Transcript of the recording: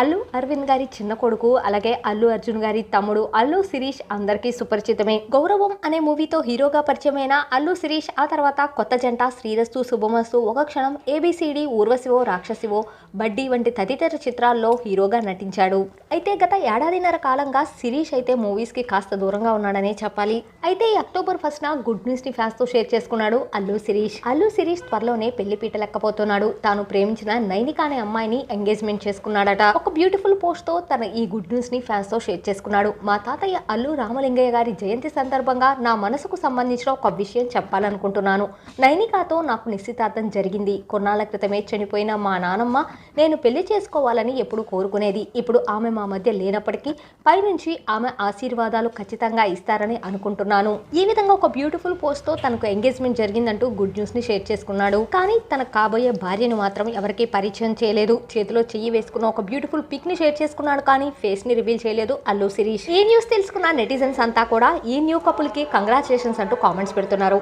అల్లు అరవింద్ గారి చిన్న కొడుకు అలాగే అల్లు అర్జున్ గారి తమ్ముడు అల్లు శిరీష్ అందరికీ సుపరిచితమే గౌరవం అనే మూవీతో హీరోగా పరిచయమైన అల్లు శిరీష్ ఆ తర్వాత కొత్త జంట శ్రీరస్తు శుభమస్తు ఒక క్షణం ఏబిసిడి ఊర్వశివో రాక్షసివో బడ్డీ వంటి తదితర చిత్రాల్లో హీరోగా నటించాడు. అయితే గత ఏడాదిన్నర కాలంగా శిరీష్ అయితే మూవీస్కి కాస్త దూరంగా ఉన్నాడనే చెప్పాలి. అయితే ఈ అక్టోబర్ ఫస్ట్ గుడ్ న్యూస్ని ఫ్యాన్స్తో షేర్ చేసుకున్నాడు అల్లు శిరీష్. అల్లు శిరీష్ త్వరలోనే పెళ్ళి పీట లెక్కపోతున్నాడు తాను ప్రేమించిన నైనిక అనే అమ్మాయిని ఎంగేజ్మెంట్ చేసుకున్నాడట. ఒక బ్యూటిఫుల్ పోస్ట్తో తన ఈ గుడ్ న్యూస్ని ఫ్యాన్స్తో షేర్ చేసుకున్నాడు. మా తాతయ్య అల్లు రామలింగయ్య గారి జయంతి సందర్భంగా నా మనసుకు సంబంధించిన ఒక విషయం చెప్పాలనుకుంటున్నాను. నైనికాతో నాకు నిశ్చితార్థం జరిగింది. కొన్నాళ్ళ క్రితమే చనిపోయిన మా నానమ్మ నేను పెళ్ళి చేసుకోవాలని ఎప్పుడు కోరుకునేది. ఇప్పుడు ఆమె మా మధ్య లేనప్పటికీ పైనుంచి ఆమె ఆశీర్వాదాలు ఖచ్చితంగా ఇస్తారని అనుకుంటున్నాను. ఈ విధంగా ఒక బ్యూటిఫుల్ పోస్ట్తో తనకు ఎంగేజ్మెంట్ జరిగిందంటూ గుడ్ న్యూస్ని షేర్ చేసుకున్నాడు. కానీ తన కాబోయే భార్యను మాత్రం ఎవరికీ పరిచయం చేయలేదు. చేతిలో చెయ్యి వేసుకున్న ఒక బ్యూటిఫుల్ బ్యూటిఫుల్ పిక్ని షేర్ చేసుకున్నాడు కానీ ఫేస్ని రివీల్ చేయలేదు అల్లు శిరీష్. ఈ న్యూస్ తెలుసుకున్న నెటిజన్స్ అంతా కూడా ఈ న్యూ కపుల్కి కంగ్రాచులేషన్స్ అంటూ కామెంట్స్ పెడుతున్నారు.